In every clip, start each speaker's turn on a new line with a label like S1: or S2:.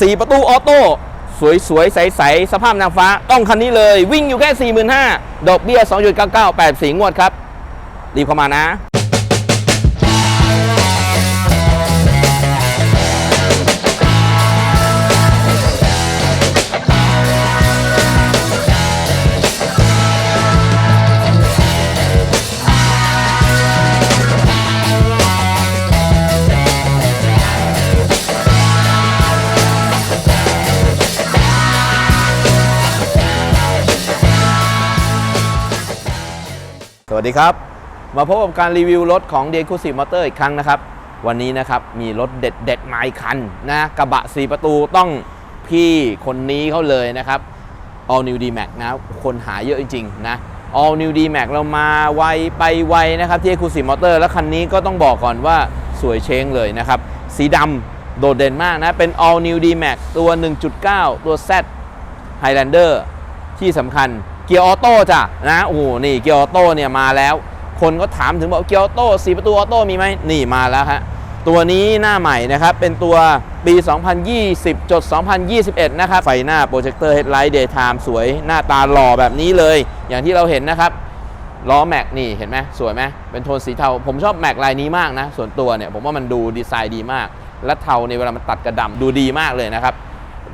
S1: 4 ประตูออโต้สวยๆ ใส ๆ สภาพนางฟ้า ต้องคันนี้เลย วิ่งอยู่แค่ 45,000ดอกเบี้ย 2.99 8 สีงวดครับ รีบเข้ามานะ วัสดีครับ มาพบกับการรีวิวรถของ d e c u s i v Motor อีกครั้งนะครับ วันนี้นะครับมีรถเด็ดเด็ดๆมาอีกคันนะกระบะ 4 ประตูต้องพี่คนนี้เขาเลยนะครับ All New D Max นะคนหาเยอะจริงๆนะ All New D Max เรามาไวไปไวนะครับที่ d e c u s i v Motor แล้วคันนี้ก็ต้องบอกก่อนว่าสวยเชงเลยนะครับ สีดำโดดเด่นมากนะ เป็น All New D Max ตัว 1.9 ตัว Z Highlander ที่สำคัญ เกียร์ออโต้จ้ะนะโอ้นี่เกียร์ออโต้เนี่ยมาแล้ว คนก็ถามถึงบอกเกียร์ออโต้สีประตูออโต้มีไหมนี่มาแล้วฮะตัวนี้หน้าใหม่นะครับ เป็นตัวปี 2020จด2021 นะครับ ไฟหน้าโปรเจคเตอร์เฮดไลท์เดย์ไทม์สวยหน้าตาหล่อแบบนี้เลย อย่างที่เราเห็นนะครับล้อแม็กนี่เห็นไหมสวยไหมเป็นโทนสีเทา ผมชอบแม็กลายนี้มากนะ ส่วนตัวเนี่ยผมว่ามันดูดีไซน์ดีมาก และเทาในเวลามันตัดกระดำดูดีมากเลยนะครับ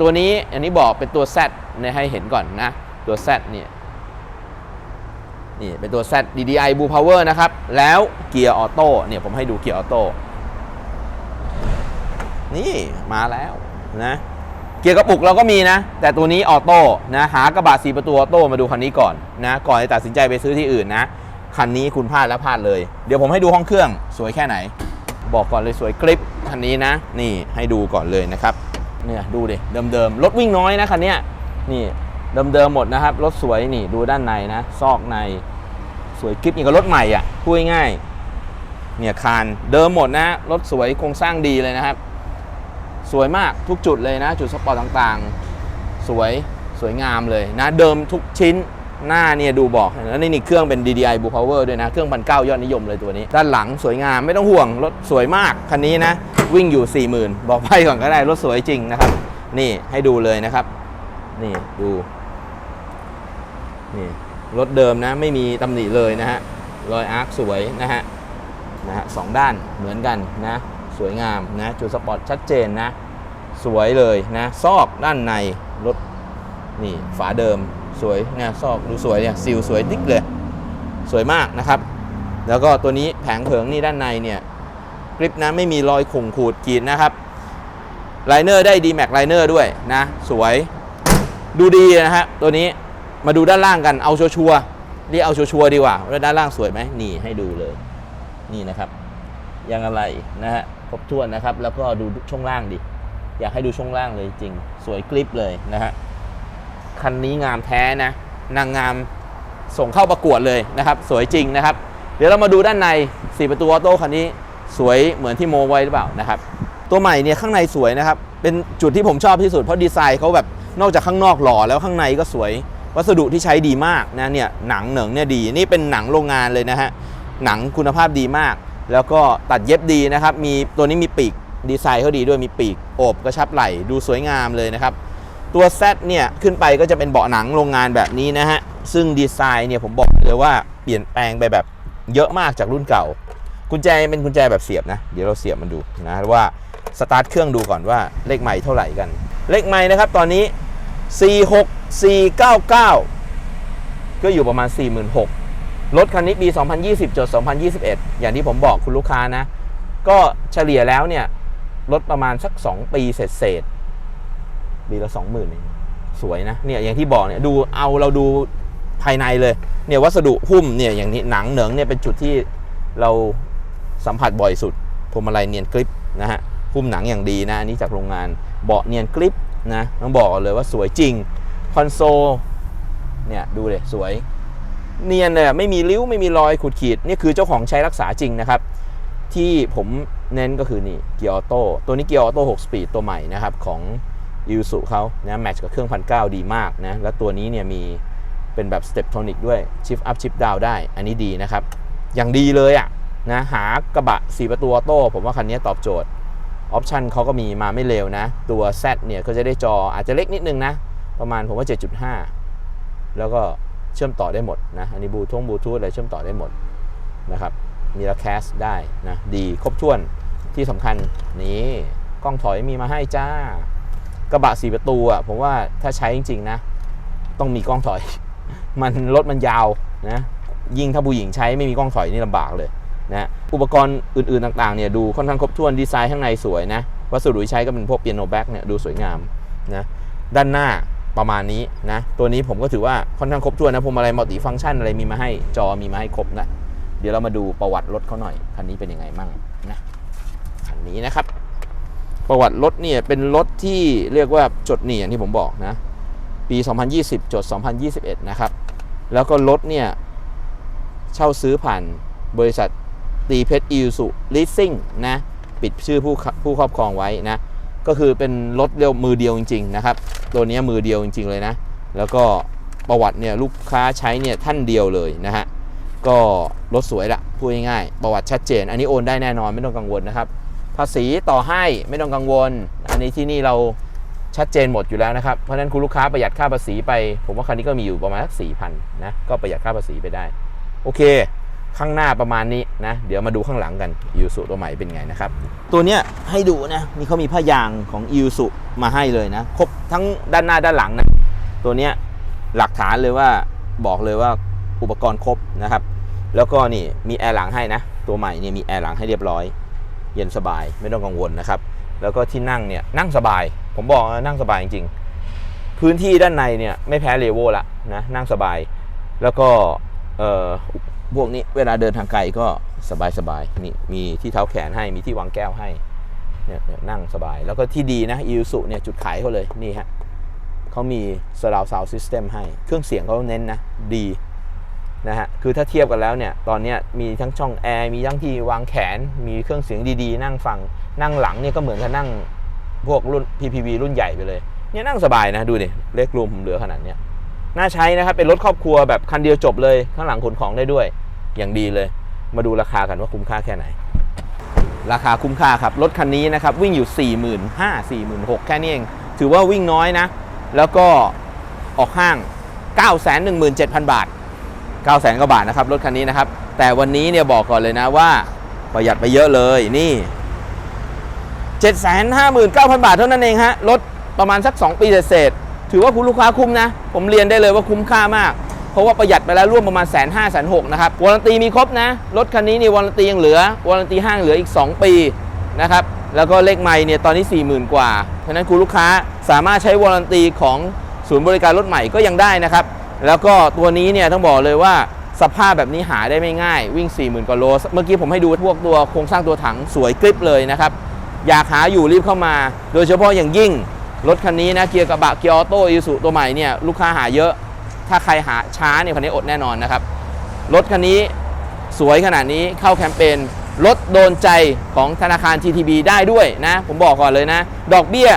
S1: ตัวนี้อันนี้บอกเป็นตัว Z เนี่ยให้เห็นก่อนนะ ตัว Z เนี่ย นี่เป็นตัว Z DDI Blue Power นะครับ แล้วเกียร์ออโต้เนี่ยผมให้ดูเกียร์ออโต้นี่มาแล้วนะเกียร์กระปุกเราก็มีนะ แต่ตัวนี้ออโต้นะหากระบะสีประตูออโต้มาดูคันนี้ก่อนนะ ก่อนจะตัดสินใจไปซื้อที่อื่นนะ คันนี้คุณพลาดแล้วพลาดเลย เดี๋ยวผมให้ดูห้องเครื่องสวยแค่ไหน บอกก่อนเลยสวยกริปคันนี้นะ นี่ให้ดูก่อนเลยนะครับเนี่ยดูดิเดิมๆรถวิ่งน้อยนะคันเนี้ยนี่ เดิมๆหมดนะครับ รถสวยนี่ดูด้านในนะ ซอกใน สวยกริปอย่างกับรถใหม่อะพูดง่ายเนี่ยคานเดิมหมดนะรถสวยโครงสร้างดีเลยนะครับ สวยมากทุกจุดเลยนะ จุดสปอร์ตต่างๆ สวยสวยงามเลยนะ เดิมทุกชิ้นหน้าเนี่ยดูบอกแล้วนี่นี่เครื่องเป็น DDI Blue Power ด้วยนะ เครื่องพันเก้ายอดนิยมเลยตัวนี้ ด้านหลังสวยงามไม่ต้องห่วง รถสวยมาก คันนี้นะ วิ่งอยู่ 40,000 บอกไปก่อนก็ได้ รถสวยจริงนะครับ นี่ให้ดูเลยนะครับ นี่ดู นี่รถเดิมนะไม่มีตำหนิเลยนะฮะรอยอาร์คสวยนะฮะนะฮะสองด้านเหมือนกันนะสวยงามนะจุดสปอร์ตชัดเจนนะสวยเลยนะซอกด้านในรถนี่ฝาเดิมสวยเนี่ยซอกดูสวยเนี่ยซิลสวยดิ๊กเลย สวยมากนะครับ แล้วก็ตัวนี้แผงเผิงนี่ด้านในเนี่ยกริปนะไม่มีรอยขุ่งขูดกีดนะครับไลเนอร์ได้ดีแม็กไลเนอร์ด้วยนะสวยดูดีนะฮะตัวนี้ มาดูด้านล่างกันเอาชัวร์ๆเรียกเอาชัวร์ดีกว่าว่าด้านล่างสวยไหมนี่ให้ดูเลย นี่นะครับยังอะไรนะฮะครบถ้วนนะครับ แล้วก็ดูช่วงล่างดิอยากให้ดูช่วงล่างเลยจริง สวยกริปเลยนะฮะคันนี้งามแท้นะ นางงามส่งเข้าประกวดเลยนะครับ สวยจริงนะครับ เดี๋ยวเรามาดูด้านใน 4 ประตูออโต้คันนี้สวยเหมือนที่โมไว้หรือเปล่านะครับ ตัวใหม่เนี่ยข้างในสวยนะครับ เป็นจุดที่ผมชอบที่สุดเพราะดีไซน์เขาแบบนอกจากข้างนอกหล่อแล้วข้างในก็สวย วัสดุที่ใช้ดีมากนะเนี่ยหนังเหนิงเนี่ยดีนี่เป็นหนังโรงงานเลยนะฮะหนังคุณภาพดีมาก แล้วก็ตัดเย็บดีนะครับมีตัวนี้มีปีกดีไซน์เขาดีด้วยมีปีกโอบกระชับไหล่ดูสวยงามเลยนะครับตัว Z เนี่ยขึ้นไปก็จะเป็นเบาะหนังโรงงานแบบนี้นะฮะซึ่งดีไซน์เนี่ยผมบอกเลยว่าเปลี่ยนแปลงไปแบบเยอะมากจากรุ่นเก่า กุญแจเป็นกุญแจแบบเสียบนะ เดี๋ยวเราเสียบมันดูนะว่าสตาร์ทเครื่องดูก่อนว่าเลขใหม่เท่าไหร่กัน เลขใหม่นะครับตอนนี้ 499 ก็อยู่ประมาณ 46,000รถคันนี้ปี 2020จด2021 อย่างที่ผมบอกคุณลูกค้านะ ก็เฉลี่ยแล้วเนี่ยรถประมาณสัก 2 ปีเศษเศษๆปีละ 20,000เองสวยนะเนี่ยอย่างที่บอกเนี่ยดูเอาเราดูภายในเลยเนี่ยวัสดุหุ้มเนี่ยอย่างนี้หนังเหนิงเนี่ยเป็นจุดที่เราสัมผัสบ่อยสุดพวงมาลัยเนียนกริปนะฮะหุ้มหนังอย่างดีนะอันนี้จากโรงงานเบาะเนียนกริปนะต้องบอกเลยว่าสวยจริง คอนโซลเนี่ยดูเลยสวย เนียนเลยไม่มีริ้วไม่มีรอยขูดขีด นี่คือเจ้าของใช้รักษาจริงนะครับ ที่ผมเน้นก็คือนี่เกียร์ออโต้ตัวนี้เกียร์ออโต้6สปีดตัวใหม่นะครับของยูสุเขานะแมทช์กับเครื่องพันเดีมากนะ แล้วตัวนี้เนี่ยมีเป็นแบบสเต็ปโทนิกด้วยชิฟอัพชิฟดาวได้ อันนี้ดีนะครับ อย่างดีเลยอะ่ะนะหากระบะ 4 ประตูออโต้ผมว่าคันนี้ตอบโจทย์ออปชันเขาก็มีมาไม่เร็วนะ ตัว Z เนี่ยก็จะได้จออาจจะเล็กนิดนึงนะ ประมาณผมว่า 7.5 แล้วก็เชื่อมต่อได้หมดนะอันนี้บลูทงบลูทูธอะไรเชื่อมต่อได้หมดนะครับมีละแคสได้นะดีครบถ้วนที่สำคัญนี่กล้องถอยมีมาให้จ้ากระบะสีประตูอะผมว่าถ้าใช้จริง ๆ นะ ต้องมีกล้องถอย มันรถมันยาวนะยิ่งถ้าผู้หญิงใช้ไม่มีกล้องถอยนี่ลำบากเลยนะอุปกรณ์อื่นๆต่างๆเนี่ยดูค่อนข้างครบถ้วนดีไซน์ข้างในสวยนะวัสดุที่ใช้ก็เป็นพวกเปียโนแบ็กเนี่ยดูสวยงามนะด้านหน้า ประมาณนี้นะ ตัวนี้ผมก็ถือว่าค่อนข้างครบถ้วนนะพวงมาลัยมัลติฟังก์ชันอะไรมีมาให้จอมีมาให้ครบนะเดี๋ยวเรามาดูประวัติรถเขาหน่อยคันนี้เป็นยังไงมั่งนะคันนี้นะครับ ประวัติรถเนี่ยเป็นรถที่เรียกว่าจดหนี่อย่างที่ผมบอกนะ ปี 2020 จด 2021 นะครับ แล้วก็รถเนี่ยเช่าซื้อผ่านบริษัทตีเพชรอิวสุลิสซิ่งนะปิดชื่อผู้ผู้ครอบครองไว้นะก็คือเป็นรถเร็วมือเดียวจริง ๆ นะครับ ตัวนี้มือเดียวจริง ๆ เลยนะ แล้วก็ประวัติเนี่ยลูกค้าใช้เนี่ยท่านเดียวเลยนะฮะ ก็รถสวยละพูดง่ายๆประวัติชัดเจน อันนี้โอนได้แน่นอนไม่ต้องกังวลนะครับ ภาษีต่อให้ไม่ต้องกังวล อันนี้ที่นี่เราชัดเจนหมดอยู่แล้วนะครับ เพราะฉะนั้นคุณลูกค้าประหยัดค่าภาษีไป ผมว่าคันนี้ก็มีอยู่ประมาณสักสี่พันนะ ก็ประหยัดค่าภาษีไปได้ โอเค ข้างหน้าประมาณนี้นะเดี๋ยวมาดูข้างหลังกันยูสุตัวใหม่เป็นไงนะครับ ตัวเนี้ยให้ดูนะนี่เขามีผ้ายางของยูสุมาให้เลยนะ ครบทั้งด้านหน้าด้านหลังนะตัวเนี้ยหลักฐานเลยว่าบอกเลยว่าอุปกรณ์ครบนะครับ แล้วก็นี่มีแอร์หลังให้นะ ตัวใหม่เนี่ยมีแอร์หลังให้เรียบร้อย เย็นสบายไม่ต้องกังวลนะครับ แล้วก็ที่นั่งเนี่ยนั่งสบาย ผมบอกนั่งสบายจริง ๆ พื้นที่ด้านในเนี่ยไม่แพ้เลโวละนะนั่งสบาย แล้วก็เอ่อ พวกนี้เวลาเดินทางไกลก็สบายสบายๆนี่มีที่เท้าแขนให้มีที่วางแก้วให้เนี่ยนั่งสบาย แล้วก็ที่ดีนะอิวสุเนี่ยจุดขายเขาเลยนี่ฮะเขามี surround sound system ให้ เครื่องเสียงเขาเน้นนะดีนะฮะคือถ้าเทียบกันแล้วเนี่ยตอนนี้มีทั้งช่องแอร์มีทั้งที่วางแขน มีเครื่องเสียงดีๆ นั่งฟัง นั่งหลังเนี่ยก็เหมือนกับนั่งพวกรุ่น PPV รุ่นใหญ่ไปเลยเนี่ยนั่งสบายนะดูดิเล็กรวมผมเหลือขนาดเนี้ยน่าใช้นะครับเป็นรถครอบครัวแบบคันเดียวจบเลยข้างหลังขนของได้ด้วย อย่างดีเลย มาดูราคากันว่าคุ้มค่าแค่ไหน ราคาคุ้มค่าครับ รถคันนี้นะครับวิ่งอยู่ 4 5 0 0 0 4 6 0 0 0แค่นี้เอง ถือว่าวิ่งน้อยนะ แล้วก็ออกห้าง 917,000 บาท900,000กว่าบาทนะครับรถคันนี้นะครับ แต่วันนี้เนี่ยบอกก่อนเลยนะว่าประหยัดไปเยอะเลยนี่ 759,000 บาทเท่านั้นเองฮะรถประมาณสัก 2 ปีเศษถือว่าคุณลูกค้าคุ้มนะ ผมเรียนได้เลยว่าคุ้มค่ามาก เพราะว่าประหยัดไปแล้วร่วมประมาณแสนห้าแสนหกนะครับวารันตีมีครบนะรถคันนี้นี่วารันตียังเหลือวารันตีห้างเหลืออีก 2 ปีนะครับแล้วก็เลขไม่เนี่ยตอนนี้ 40,000 กว่าเพราะฉะนั้นคุณลูกค้าสามารถใช้วารันตีของศูนย์บริการรถใหม่ก็ยังได้นะครับแล้วก็ตัวนี้เนี่ยต้องบอกเลยว่าสภาพแบบนี้หาได้ไม่ง่ายวิ่ง 40,000กว่าโลเมื่อกี้ผมให้ดูพวกตัวโครงสร้างตัวถังสวยกริบเลยนะครับอยากหาอยู่รีบเข้ามา โดยเฉพาะอย่างยิ่งรถคันนี้นะเกียร์กระบะเกียร์ออโต้อีสุตัวใหม่เนี่ยลูกค้าหาเยอะ ถ้าใครหาช้าเนี่ยคันนี้อดแน่นอนนะครับ รถคันนี้สวยขนาดนี้เข้าแคมเปญรถโดนใจของธนาคาร TTB ได้ด้วยนะ ผมบอกก่อนเลยนะ ดอกเบี้ย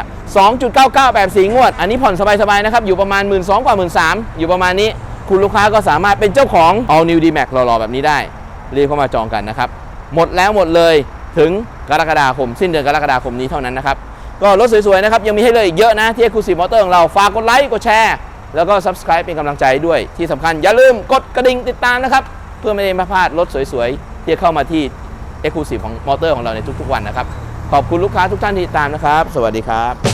S1: 2.99 แบบสีงวด อันนี้ผ่อนสบายๆนะครับ อยู่ประมาณ 1 2ื่นกว่า 1 3ื่นอยู่ประมาณนี้ คุณลูกค้าก็สามารถเป็นเจ้าของ All New D-Max หล่อๆ แบบนี้ได้ รีบเข้ามาจองกันนะครับ หมดแล้วหมดเลยถึงกรกฎาคม สิ้นเดือนกรกฎาคมนี้เท่านั้นนะครับ ก็รถสวยๆนะครับยังมีให้เลยอีกเยอะนะที่ Exclusive Motor ของเราฝากกดไลค์กดแชร์ แล้วก็ Subscribe เป็นกำลังใจด้วยที่สำคัญอย่าลืมกดกระดิ่งติดตามนะครับ เพื่อไม่ให้มาพลาดรถสวยๆ ที่เข้ามาที่ Exclusive ของมอเตอร์ของเราในทุกๆวันนะครับ ขอบคุณลูกค้าทุกท่านที่ติดตามนะครับ สวัสดีครับ